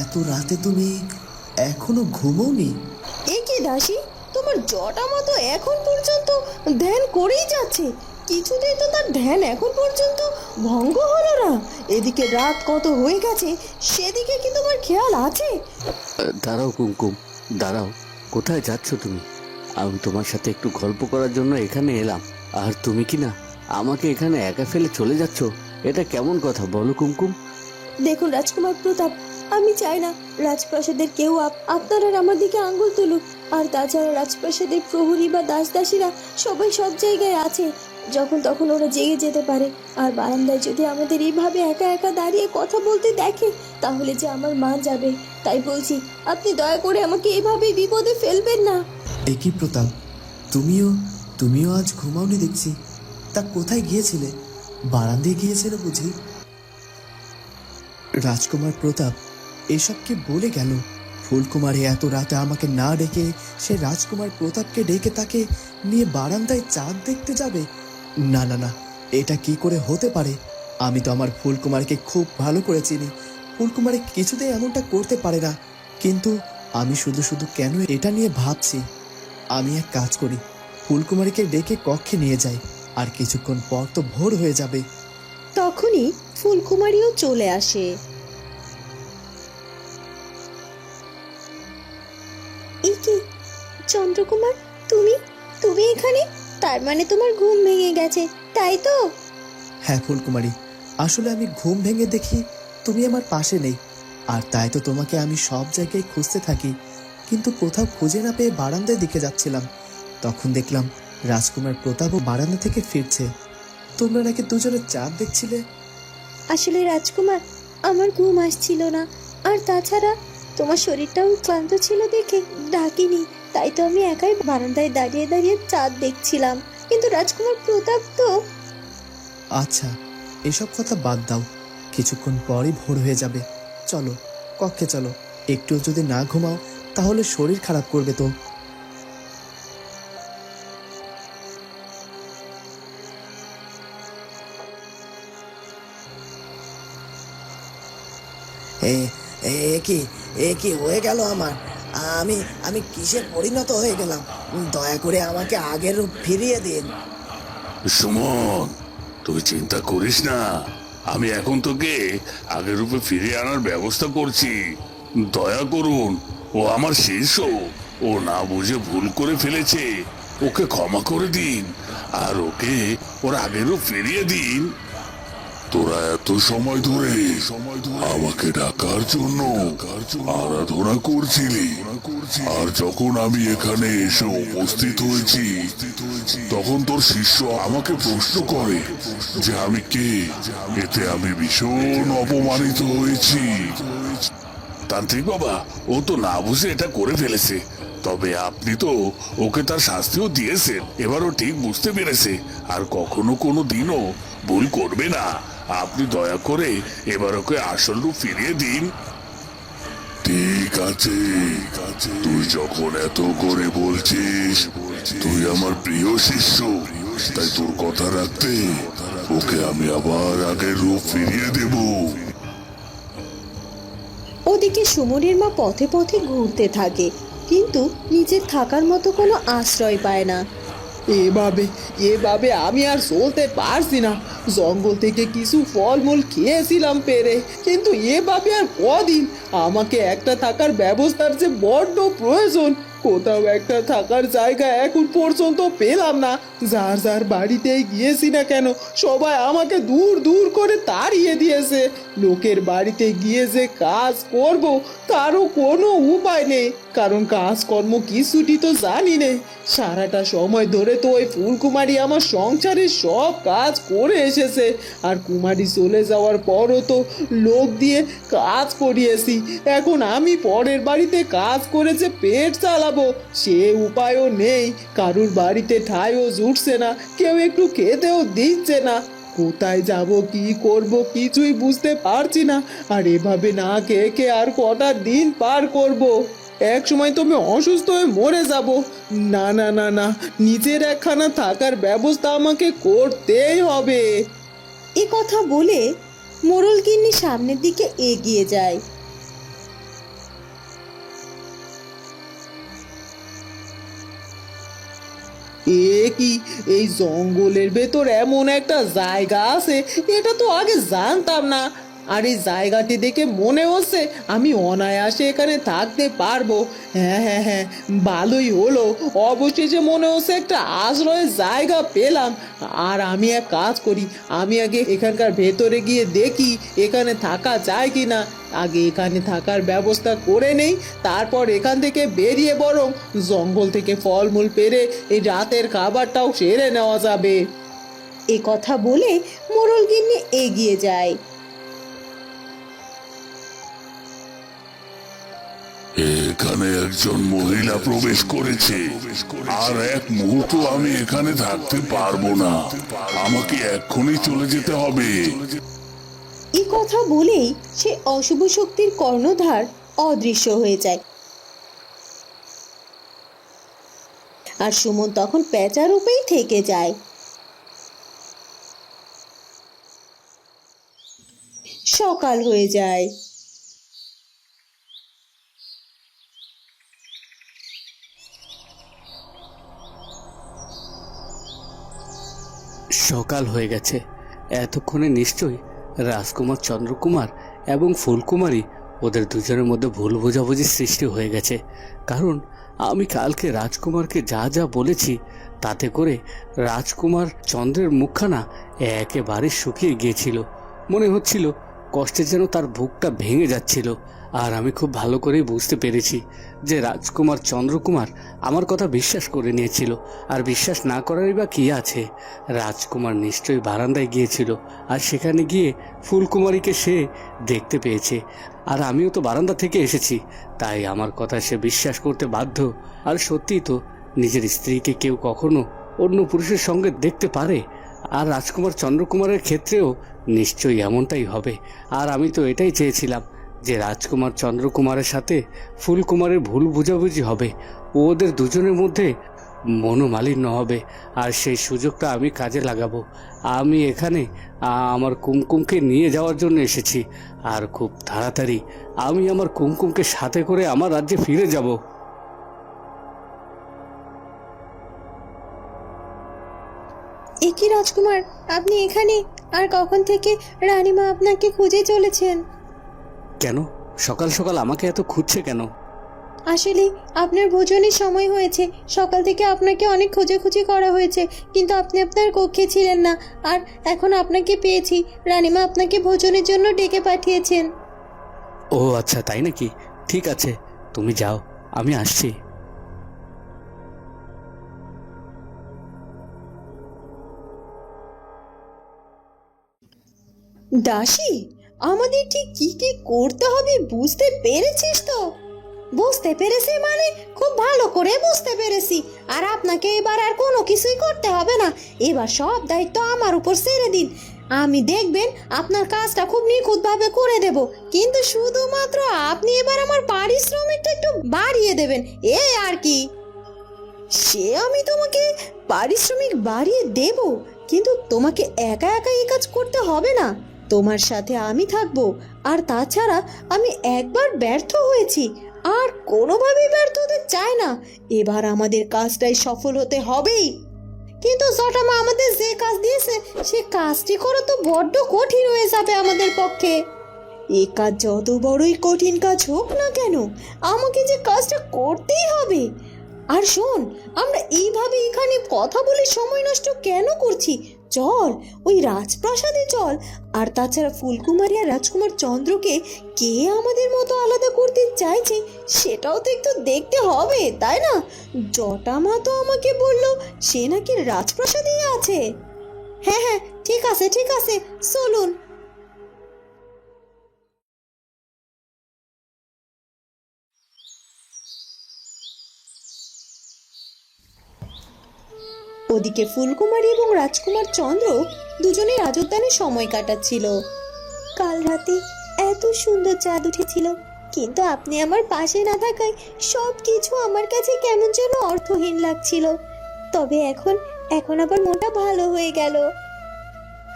এত রাতে তুমি এখনও ঘুমোওনি এ কি দাসী? তোমার জটা মতো এখন পর্যন্ত ধ্যান করেই যাচ্ছে। কিছুতেই তো তার ধ্যান এখন পর্যন্ত ভঙ্গ হলো না। এদিকে রাত কত হয়ে গেছে সেদিকে কি তোমার খেয়াল আছে? দাঁড়াও কুমকুম দাঁড়াও। কোথায় যাচ্ছ তুমি? আমি তোমার সাথে একটু গল্প করার জন্য এখানে এলাম। আর তুমি কি না আমাকে এখানে একা ফেলে চলে যাচ্ছ? এটা কেমন কথা বলো কুমকুম। দেখুন রাজকুমার প্রতাপ আমি চাই না রাজপ্রাসাদের কেউ আপ- আপনার আর আমার দিকে আঙ্গুল তুলুক। আর তাছাড়া রাজপ্রাসাদের প্রহরী বা দাস দাসীরা সবাই সব জায়গায় আছে। যখন তখন ওরা জেগে যেতে পারে। আর বারান্দায় যদি আমাদের এইভাবে একা একা দাঁড়িয়ে কথা বলতে দেখে, তাহলে যে আমার মা যাবে। তাই বলছি, আপনি দয়া করে আমাকে এভাবে বিপদে ফেলবেন না। এ কি প্রতাপ, তুমিও তুমিও আজ ঘুমাওনি দেখছি। তা কোথায় গিয়েছিলে? বারান্দায় গিয়েছিলে বুঝি? রাজকুমার প্রতাপ এসব কি বলে গেল, ফুলকুমারী এত রাতে আমাকে না ডেকে সে রাজকুমার প্রতাপকে ডেকে তাকে নিয়ে বারান্দায় চাঁদ দেখতে যাবে। না না না, এটা কি করে হতে পারে? আমি তো আমার ফুলকুমারকে খুব ভালো করে চিনি। ফুলকুমারী কিছুতেই এমনটা করতে পারে না। কিন্তু আমি শুধু শুধু কেন এটা নিয়ে ভাবছি? আমি এক কাজ করি, ফুলকুমারীকে ডেকে কক্ষে নিয়ে যাই, আর কিছুক্ষণ পর তো ভোর হয়ে যাবে। তখনই ফুলকুমারীও চলে আসে। চন্দ্রকুমার তুমি? তুমি এখানে? তার মানে তোমার ঘুম ভেঙে গেছে তাই তো? হ্যাঁ ফুলকুমারী আসলে আমি ঘুম ভেঙে দেখি তুমি আমার পাশে নেই আর তাই তো তোমাকে আমি সব জায়গায় খুঁজতে থাকি। কিন্তু কোথাও খুঁজে না পেয়ে বারান্দায় দিকে যাচ্ছিলাম। তখন দেখলাম রাজকুমার প্রতাপও বারান্দা থেকে ফিরছে। তোমরা নাকি দুজনে চাঁদ দেখছিলে? আসলে রাজকুমার আমার ঘুম আসছিল না। আর তাছাড়া তোমার শরীরটাও ক্লান্ত ছিল দেখে ডাকিনি। তাই তো আমি একাই বারান্দায় দাঁড়িয়ে দাঁড়িয়ে চাঁদ দেখছিলাম। কিন্তু রাজকুমার প্রতাপ তো আচ্ছা এসব কথা বাদ দাও। কিছুক্ষণ পরই ভোর হয়ে যাবে। চলো, কক্ষে চলো। একটু যদি না ঘুমাও, তাহলে শরীর খারাপ করবে তো। এ কি? এ কি হয়ে গেল আমার? আমি আমি কিসে পরিণত হয়ে গেলাম? দয়া করে আমাকে আগের রূপ ফিরিয়ে দিন। সুমন, তুই চিন্তা করিস না। আমি এখন তোকে আগের রূপে ফিরিয়ে আনার ব্যবস্থা করছি। দয়া করুন, ও আমার শিষ্য। ও না বুঝে ভুল করে ফেলেছে। ওকে ক্ষমা করে দিন, আর ওকে ওর আগের রূপ ফিরিয়ে দিন। তোরা এত সময় ধরে আমাকে ডাকার জন্য আরাধনা করছিলি। আর যখন আমি এখানে এসে উপস্থিত হয়েছি, তখন তোর শিষ্য আমাকে প্রশ্ন করে যে আমি কে? এতে আমি ভীষণ অপমানিত হয়েছি। তান্ত্রিক বাবা, ও তো না বুঝে এটা করে ফেলেছে। তবে আপনি তো ওকে তার শাস্তিও দিয়েছেন। এবার ও ঠিক বুঝতে পেরেছে। আর কখনো কোনো দিনও ভুল করবে না। আপনি দয়া করে এবার ওকে আসল রূপ ফিরিয়ে দিন। ঠিক আছে। তুই যখন এত করে বলছিস তুই আমার প্রিয় শিষ্য। তাই তোর কথা রাখতে ওকে আমি আবার আগের রূপ ফিরিয়ে দেবো। ওদিকে সুমনের মা পথে পথে ঘুরতে থাকে কিন্তু নিজের থাকার মতো কোনো আশ্রয় পায় না। এভাবে এভাবে আমি আর চলতে পারছি না। জঙ্গল থেকে কিছু ফলমূল খেয়েছিলাম পেরে, কিন্তু এভাবে আর কদিন আমাকে একটা থাকার ব্যবস্থার যে বড্ড প্রয়োজন কোথাও একটা থাকার জায়গা এখন পর্যন্ত পেলাম না। যার যার বাড়িতেই গিয়েছি না কেন, সবাই আমাকে দূর দূর করে তাড়িয়ে দিয়েছে। লোকের বাড়িতে গিয়ে যে কাজ করব, তারও কোনো উপায় নেই। কারণ কাজকর্ম কিছুটি তো জানি নে সারাটা সময় ধরে তো ওই ফুলকুমারী আমার সংসারের সব কাজ করে এসেছে। আর কুমারী চলে যাওয়ার পরও তো লোক দিয়ে কাজ করিয়েছি। এখন আমি পরের বাড়িতে কাজ করেছে পেট চালাবো সে উপায়ও নেই। কারুর বাড়িতে ঠাইও জুটছে না। কেউ একটু খেতেও দিচ্ছে না। কোথায় যাব, কি করব, কিছুই বুঝতে পারছি না। আর এভাবে না খেয়ে খেয়ে আর কটা দিন পার করব? এক সময় তো আমি অসুস্থ হয়ে মরে যাব। না না না না। নিজের একখানা থাকার ব্যবস্থা আমাকে করতেই হবে। এ কথা বলে গিন্নি সামনের দিকে এগিয়ে যায়। এ কি? এই জঙ্গলের ভেতর এমন একটা জায়গা আছে এটা তো আগে জানতাম না। আর এই জায়গাটি দেখে মনে হচ্ছে আমি অনায়াসে এখানে থাকতে পারব। হ্যাঁ হ্যাঁ হ্যাঁ ভালোই হলো। অবশেষে মনে হচ্ছে একটা আশ্রয়ের জায়গা পেলাম। আর আমি এক কাজ করি, আমি আগে এখানকার ভেতরে গিয়ে দেখি এখানে থাকা যায় কি না আগে এখানে থাকার ব্যবস্থা করে নেই, তারপর এখান থেকে বেরিয়ে বরং জঙ্গল থেকে ফলমূল পেরে এই রাতের খাবারটাও সেরে নেওয়া যাবে। এ কথা বলে মোরল গিন্নি এগিয়ে যায়। এখানে একজন মহিলা প্রবেশ করেছে। আর এক মুহূর্ত আমি এখানে থাকতে পারব না। আমাকে এক্ষুনি চলে যেতে হবে। এ কথা বলেই সে অশুভ শক্তির কর্ণধার অদৃশ্য হয়ে যায়। আর সুমন তখন পেঁচা রূপেই থেকে যায়। সকাল হয়ে যায়। সকাল হয়ে গেছে। এতক্ষণে নিশ্চয়ই রাজকুমার চন্দ্রকুমার এবং ফুলকুমারী ওদের দুজনের মধ্যে ভুল বোঝাবুঝির সৃষ্টি হয়ে গেছে। কারণ আমি কালকে রাজকুমারকে যা যা বলেছি, তাতে করে রাজকুমার চন্দ্রের মুখখানা একেবারে শুকিয়ে গিয়েছিল। মনে হচ্ছিল কষ্টে যেন তার বুকটা ভেঙে যাচ্ছিল। আর আমি খুব ভালো করেই বুঝতে পেরেছি যে রাজকুমার চন্দ্রকুমার আমার কথা বিশ্বাস করে নিয়েছিল। আর বিশ্বাস না করারই বা কী আছে? রাজকুমার নিশ্চয়ই বারান্দায় গিয়েছিল আর সেখানে গিয়ে ফুলকুমারীকে সে দেখতে পেয়েছে। আর আমিও তো বারান্দা থেকে এসেছি, তাই আমার কথা সে বিশ্বাস করতে বাধ্য। আর সত্যিই তো, নিজের স্ত্রীকে কেউ কখনো অন্য পুরুষের সঙ্গে দেখতে পারে। আর রাজকুমার চন্দ্রকুমারের ক্ষেত্রেও নিশ্চয়ই এমনটাই হবে। আর আমি তো এটাই চেয়েছিলাম যে রাজকুমার চন্দ্রকুমারের সাথে ফুলকুমারের ভুল বুঝাবুঝি হবে ওদের দুজনের মধ্যে মনোমালিন্য হবে, আর সেই সুযোগটা আমি কাজে লাগাবো। আমি এখানে আমার কুমকুমকে নিয়ে যাওয়ার জন্য এসেছি, আর খুব তাড়াতাড়ি আমি আমার কুমকুমকে সাথে করে আমার রাজ্যে ফিরে যাব। একই রাজকুমার? আপনি এখানে? আর কখন থেকে রানীমা আপনাকে খুঁজে চলেছেন? কেন? সকাল সকাল আমাকে এত খুঁজছে কেন? আসলে আপনার ভোজনের সময় হয়েছে। সকাল থেকে আপনাকে অনেক খোঁজাখুঁজি করা হয়েছে কিন্তু আপনি আপনার কক্ষে ছিলেন না। আর এখন আপনাকে পেয়েছি। রানীমা আপনাকে ভোজনের জন্য ডেকে পাঠিয়েছেন। ও আচ্ছা তাই নাকি? ঠিক আছে তুমি যাও আমি আসছি। দাসী আমাদের ঠিক কি কি করতে হবে বুঝতে পেরেছিস তো? বুঝতে পেরেছি মানে খুব ভালো করে বুঝতে পেরেছি। আর আপনাকে এবার আর কোনো কিছুই করতে হবে না। এবার সব দায়িত্ব আমার উপর ছেড়ে দিন। আমি দেখবেন আপনার কাজটা খুব নিখুঁতভাবে করে দেব। কিন্তু শুধুমাত্র আপনি এবার আমার পারিশ্রমিকটা একটু বাড়িয়ে দেবেন। এই আর কি? সে আমি তোমাকে পারিশ্রমিক বাড়িয়ে দেব, কিন্তু তোমাকে একা একা এই কাজ করতে হবে না। তোমার সাথে আমি থাকব। আর তাছাড়া আমি একবার ব্যর্থ হয়েছি। আর কোনোভাবেই ব্যর্থ হতে চাই না। এবার আমাদের কাজটাই সফল হতে হবেই। কিন্তু জটামা আমাদের যে কাজ দিয়েছে, সে কাজটি করা তো বড্ড কঠিন হয়ে যাবে আমাদের পক্ষে। এ কাজ যত বড়ই কঠিন কাজ হোক না কেন, আমাকে যে কাজটা করতেই হবে। আর শোন, আমরা এইভাবে এখানে কথা বলে সময় নষ্ট কেন করছি? চল, ওই রাজপ্রাসাদে চল। আর তাছাড়া ফুলকুমারী আর রাজকুমার চন্দ্রকে কে আমাদের মতো আলাদা করতে চাইছে, সেটাও তো একটু দেখতে হবে, তাই না? জটামা তো আমাকে বলল সে নাকি রাজপ্রাসাদেই আছে। হ্যাঁ হ্যাঁ ঠিক আছে ঠিক আছে, চলুন। ওদিকে ফুলকুমারী এবং রাজকুমার চন্দ্র দুজনে রাজোদ্যানে সময় কাটাচ্ছিল। কাল রাতে এত সুন্দর চাঁদ উঠেছিল, কিন্তু আপনি আমার পাশে না থাকায় সব কিছু আমার কাছে কেমন যেন অর্থহীন লাগছিল। তবে এখন এখন আবার মনটা ভালো হয়ে গেল।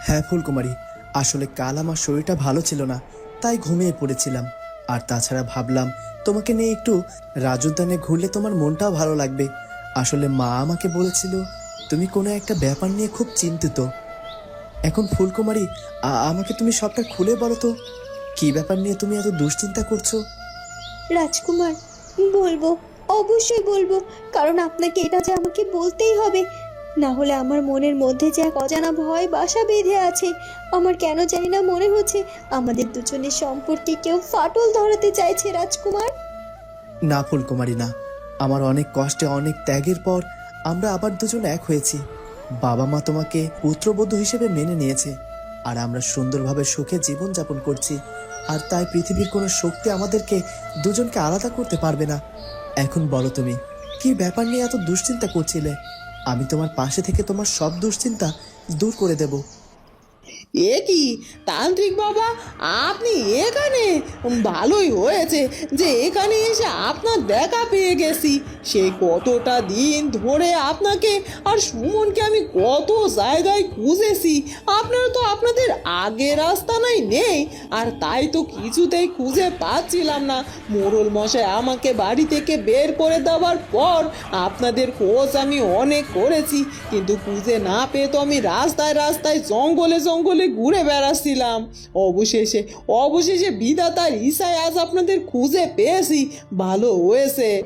হ্যাঁ ফুলকুমারী, আসলে কাল আমার শরীরটা ভালো ছিল না, তাই ঘুমিয়ে পড়েছিলাম। আর তাছাড়া ভাবলাম, তোমাকে নিয়ে একটু রাজউদ্যানে ঘুরলে তোমার মনটাও ভালো লাগবে। আসলে মা আমাকে বলেছিল তুমি কোনো একটা ব্যাপার নিয়ে খুব চিন্তিত। এখন ফুলকুমারী আমাকে তুমি সবটা খুলে বলো তো। কি ব্যাপার নিয়ে তুমি এত দুশ্চিন্তা করছ? রাজকুমার বলব অবশ্যই বলব কারণ আপনাকে এটা যে আমাকে বলতেই হবে না হলে আমার মনের মধ্যে যে এক অজানা ভয় বাসা বেঁধে আছে আমার কেন জানি না মনে হচ্ছে আমাদের দুজনের সম্পর্কে কেউ ফাটল ধরাতে চাইছে রাজকুমার। না ফুলকুমারী না। আমার অনেক কষ্টে অনেক ত্যাগের পর আমরা আবার দুজন এক হয়েছি। বাবা মা তোমাকে পুত্রবধূ হিসেবে মেনে নিয়েছে। আর আমরা সুন্দরভাবে সুখে জীবন যাপন করছি। আর তাই পৃথিবীর কোনো শক্তি আমাদেরকে দুজনকে আলাদা করতে পারবে না। এখন বলো তুমি, কি ব্যাপার নিয়ে এত দুশ্চিন্তা করছিলে? আমি তোমার পাশে থেকে তোমার সব দুশ্চিন্তা দূর করে দেবো। এ কি? তান্ত্রিক বাবা, আপনি এখানে? ভালোই হয়েছে যে এখানে এসে আপনার দেখা পেয়ে গেছি। সেই কতটা দিন ধরে আপনাকে আর সুমনকে আমি কত জায়গায় খুঁজেছি। আপনারা তো আপনাদের আগের রাস্তা নাই নেই, আর তাই তো কিছুতেই খুঁজে পাচ্ছিলাম না। মোড়ল মশাই আমাকে বাড়ি থেকে বের করে দেওয়ার পর আপনাদের খোঁজ আমি অনেক করেছি, কিন্তু খুঁজে না পেয়ে তো আমি রাস্তায় রাস্তায় জঙ্গলে জঙ্গলে ঘুরে বেড়াচ্ছিলাম। অবশেষে অবশেষে বিধাতার ইসায় আজ আপনাদের খুঁজে পেয়েছি। ভালো হয়েছে।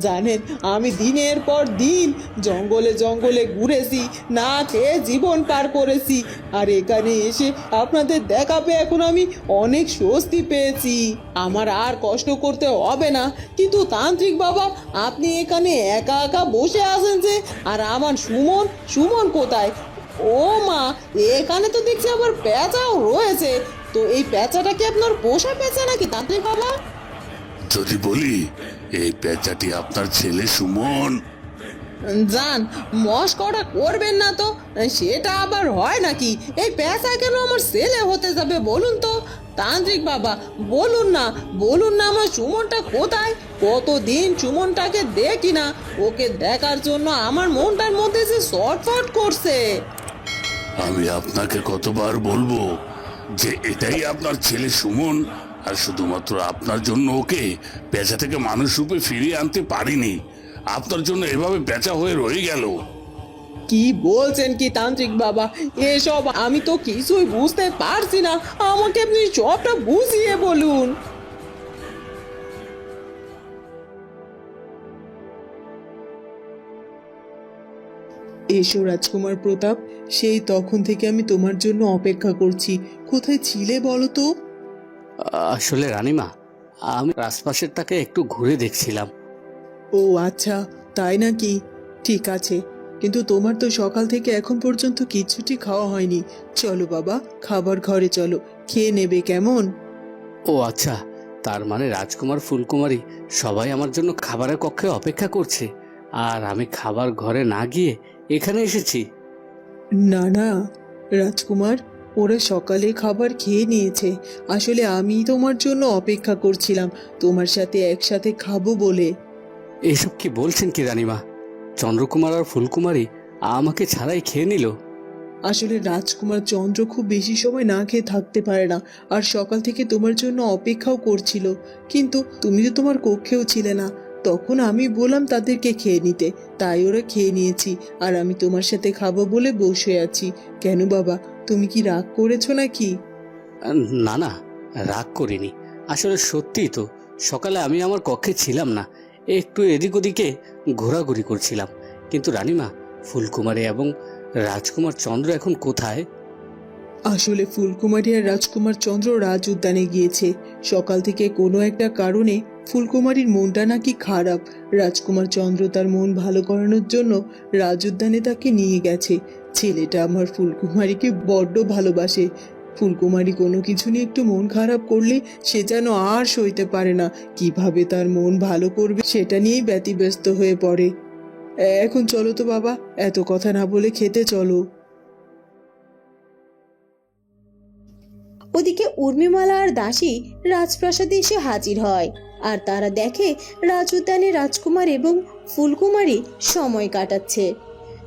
জানেন, আমি দিনের পর দিন জঙ্গলে জঙ্গলে ঘুরেছি, না খেয়ে জীবন পার করেছি। আর এখানে এসে আপনাদের দেখা পেয়ে এখন আমি অনেক স্বস্তি পেয়েছি। আমার আর কষ্ট করতে হবে না। কিন্তু তান্ত্রিক বাবা, আপনি এখানে একা একা বসে আছেন যে, আর আমার সুমন সুমন কোথায়? ও মা এখানে তো দেখছি আবার পেঁচাও রয়েছে। তো এই পেঁচাটা কি আপনার পোষা পেঁচা নাকি তান্ত্রিক বাবা? যদি বলি এই পেঁচাটি আপনার ছেলে সুমন। যান মস্করা করবেন না তো সেটা আবার হয় নাকি? এই পেশা কেন আমার ছেলে হতে যাবে বলুন তো? তান্ত্রিক বাবা বলুন না বলুন না আমার সুমনটা কোথায়? কতদিন সুমনটাকে দেখি না ওকে দেখার জন্য আমার মনটার মধ্যে যে শর্টফট করছে। আমি আপনাকে কতবার বলব যে এটাই আপনার ছেলে সুমন, আর শুধুমাত্র আপনার জন্য ওকে পেঁচা থেকে মানুষ রূপে ফিরিয়ে আনতে পারিনি। আপনার জন্য এভাবে পেঁচা হয়ে রয়ে গেল। কি বলছেন কি তান্ত্রিক বাবা? এসব আমি তো কিছুই বুঝতে পারছি না। আমাকে আপনি সবটা বুঝিয়ে বলুন। এসো রাজকুমার প্রতাপ সেই তখন থেকে আমি তোমার জন্য অপেক্ষা করছি। কোথায় ছিলে বলো তো? আসলে রানিমা আমি আশপাশের তাকে একটু ঘুরে দেখছিলাম। ও আচ্ছা তাই নাকি? ঠিক আছে কিন্তু তোমার তো সকাল থেকে এখন পর্যন্ত কিছুটি খাওয়া হয়নি। চলো বাবা খাবার ঘরে চলো খেয়ে নেবে কেমন? ও আচ্ছা তার মানে রাজকুমার ফুলকুমারী সবাই আমার জন্য খাবারের কক্ষে অপেক্ষা করছে। আর আমি খাবার ঘরে না গিয়ে এখানে এসেছি। না না রাজকুমার ওরা সকালে খাবার খেয়ে নিয়েছে। আসলে আমি তোমার জন্য অপেক্ষা করছিলাম। তোমার সাথে একসাথে খাব বলে। এইসব কি বলছেন কি রানিমা? চন্দ্রকুমার আর ফুলকুমারী আমাকে ছাড়াই খেয়ে নিল। আসলে রাজকুমার চন্দ্র খুব বেশি সময় না খেয়ে থাকতে পারে না আর সকাল থেকে তোমার জন্য অপেক্ষাও করছিল। কিন্তু তুমি তো তোমার কক্ষেও ছিলে না। তখন আমি বললাম তাদেরকে খেয়ে নিতে। তাই ওরা খেয়ে নিয়েছি আর আমি তোমার সাথে খাব বলে বসে আছি। কেন বাবা তুমি কি রাগ করেছ নাকি? না না রাগ করিনি। আসলে সত্যিই তো সকালে আমি আমার কক্ষে ছিলাম না। একটু এদিক ওদিকে ঘোরাঘুরি করছিলাম। কিন্তু রানিমা ফুলকুমারী এবং রাজকুমার চন্দ্র এখন কোথায়? আসলে ফুলকুমারী আর রাজকুমার চন্দ্র রাজ উদ্যানে গিয়েছে। সকাল থেকে কোনো একটা কারণে ফুলকুমারীর মনটা নাকি খারাপ। রাজকুমার চন্দ্র তার মন ভালো করানোর জন্য রাজ উদ্যানে তাকে নিয়ে গেছে। ছেলেটা আমার ফুলকুমারীকে বড্ড ভালোবাসে। ফুলকুমারী কোনো কিছু নিয়ে একটু মন খারাপ করলে সে যেন আর সইতে পারে না। কীভাবে তার মন ভালো করবে সেটা নিয়েই ব্যতিব্যস্ত হয়ে পড়ে। এখন চলো তো বাবা, এত কথা না বলে খেতে চলো। ওদিকে উর্মিমালা আর দাসী রাজপ্রাসাদে এসে হাজির হয়। আর তারা দেখে রাজ উদ্যানে রাজকুমার এবং ফুলকুমারী সময় কাটাচ্ছে।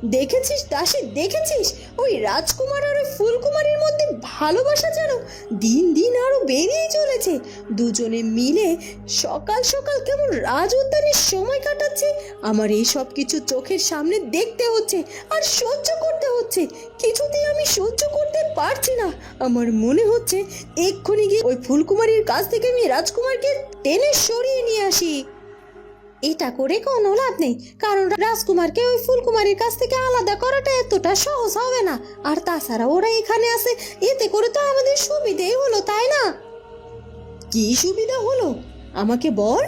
দেখেছিস, দাসী, দেখেছিস? ওই রাজকুমার আর ওই ফুলকুমারীর মধ্যে ভালোবাসা যেন দিন দিন আরও বেড়েই চলেছে। দুজনে মিলে সকাল সকাল কেমন রাজ উদ্যানের সময় কাটাচ্ছে। আমার এই সব কিছু চোখের সামনে দেখতে হচ্ছে আর সহ্য করতে হচ্ছে। কিছুতেই আমি সহ্য করতে পারছি না। আমার মনে হচ্ছে এক্ষুনি গিয়ে ওই ফুলকুমারীর কাছ থেকে আমি রাজকুমারকে টেনে সরিয়ে নিয়ে আসি। এটা করে কোনো লাভ নেই। কারণ রাজকুমারকে ওই ফুলকুমারীর কাছ থেকে আলাদা করাটা এতটা সহজ হবে না। আর তাছাড়া ওরা এখানে আছে, এতে করে তো আমাদের সুবিধেই হলো, তাই না? কি সুবিধা হলো? আমাকে বল।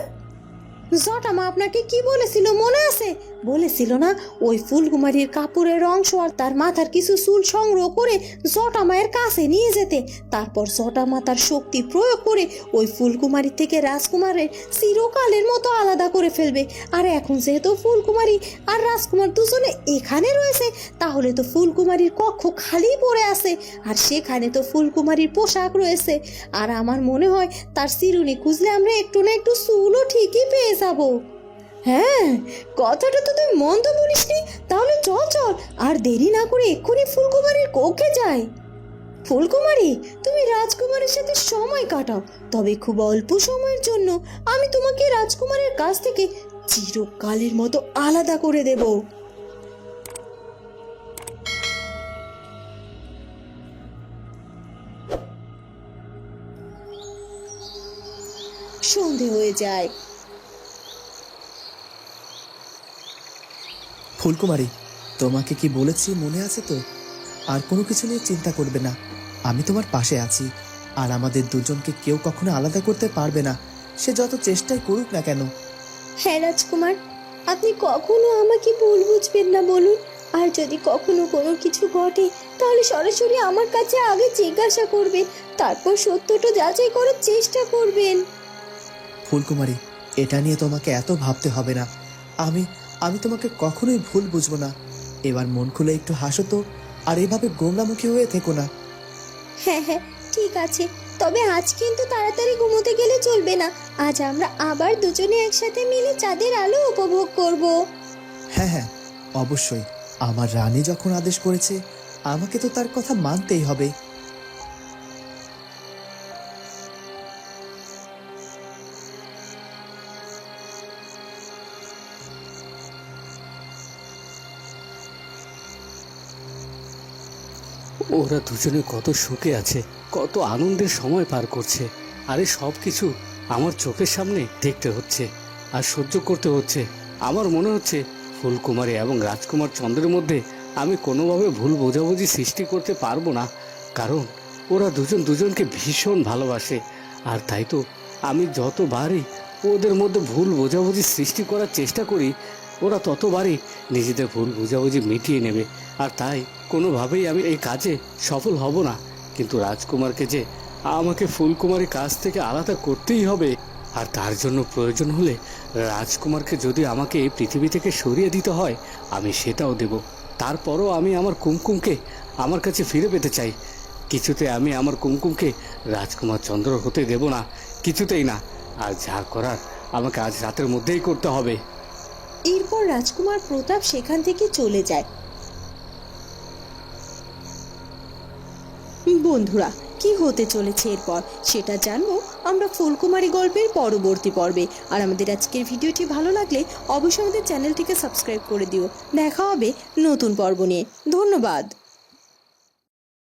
জটামা আপনাকে কি বলেছিল মনে আছে? বলেছিল না, ওই ফুলকুমারীর কাপড়ের অংশ আর তার মাথার কিছু চুল সংগ্রহ করে জটা মায়ের কাছে নিয়ে যেতে। তারপর জটামা মাতার শক্তি প্রয়োগ করে ওই ফুলকুমারী থেকে রাজকুমারের চিরকালের মতো আলাদা করে ফেলবে। আর এখন যেহেতু ফুলকুমারী আর রাজকুমার দুজনে এখানে রয়েছে, তাহলে তো ফুলকুমারীর কক্ষ খালি পড়ে আছে, আর সেখানে তো ফুলকুমারীর পোশাক রয়েছে। আর আমার মনে হয় তার চিরুনি খুঁজলে আমরা একটু না একটু চুলও ঠিকই পেয়ে যাব। হ্যাঁ কথাটা তো তুই মন্দ বলিসনি। তাহলে চল চল। আর দেরি না করে এক্ষুনি ফুলকুমারীর কক্ষে যাই। ফুলকুমারী, তুমি রাজকুমারের সাথে সময় কাটাও। তবে খুব অল্প সময়ের জন্য আমি তোমাকে রাজকুমারের কাছ থেকে চিরকালের মতো আলাদা করে দেব। সন্ধে হয়ে যায়। ফুলকুমারী তোমাকে কি বলেছি মনে আছে তো? আর কোনো কিছু নিয়ে চিন্তা করবে না। আমি তোমার পাশে আছি আর আমাদের দুজনকে কেউ কখনো আলাদা করতে পারবে না। সে যত চেষ্টাই করুক না কেন। হ্যাঁ রাজকুমার আপনি কখনো আমাকে ভুল বুঝবেন না বলুন। আর যদি কখনো কোনো কিছু ঘটে তাহলে সরাসরি আমার কাছে আগে জিজ্ঞাসা করবেন তারপর সত্যটা যাচাই করার চেষ্টা করবেন। ফুলকুমারী এটা নিয়ে তোমাকে এত ভাবতে হবে না। আমি আমি তোমাকে কখনোই ভুল বুঝব না। এবার মন খুলে একটু হাসো তো আর এভাবে গোমরামুখী হয়ে থেকো না। হ্যাঁ হ্যাঁ ঠিক আছে। তবে আজ কিন্তু তাড়াতাড়ি ঘুমোতে গেলে চলবে না। আজ আমরা আবার দুজনে একসাথে মিলে চাঁদের আলো উপভোগ করব। হ্যাঁ হ্যাঁ অবশ্যই। আমার রানী যখন আদেশ করেছে আমাকে তো তার কথা মানতেই হবে। ওরা দুজনে কত সুখে আছে, কত আনন্দের সময় পার করছে। আরে সব কিছু আমার চোখের সামনে দেখতে হচ্ছে, আর সহ্য করতে হচ্ছে। আমার মনে হচ্ছে ফুলকুমারী এবং রাজকুমার চন্দ্রের মধ্যে আমি কোনোভাবে ভুল বোঝাবুঝি সৃষ্টি করতে পারব না, কারণ ওরা দুজন দুজনকে ভীষণ ভালোবাসে। আর তাই তো আমি যতবারই ওদের মধ্যে ভুল বোঝাবুঝি সৃষ্টি করার চেষ্টা করি ওরা ততবারই নিজেদের ভুল বোঝাবুঝি মিটিয়ে নেবে। আর তাই কোনোভাবেই আমি এই কাজে সফল হব না। কিন্তু রাজকুমারকে যে আমাকে ফুলকুমারীর কাছ থেকে আলাদা করতেই হবে, আর তার জন্য প্রয়োজন হলে রাজকুমারকে যদি আমাকে এই পৃথিবী থেকে সরিয়ে দিতে হয়, আমি সেটাও দেব। তারপরও আমি আমার কুমকুমকে আমার কাছে ফিরে পেতে চাই। কিছুতে আমি আমার কুমকুমকে রাজকুমার চন্দ্র হতে দেব না, কিছুতেই না। আর যা করার আমাকে আজ রাতের মধ্যেই করতে হবে। এরপর রাজকুমার প্রতাপ সেখান থেকে চলে যায়। বন্ধুরা, কি হতে চলেছে এরপর? সেটা জানব আমরা ফুলকুমারী গল্পের পরবর্তী পর্বে। আর আমাদের আজকের ভিডিওটি ভালো লাগলে অবশ্যই আমাদের চ্যানেলটিকে সাবস্ক্রাইব করে দিও। দেখা হবে নতুন পর্ব নিয়ে। ধন্যবাদ।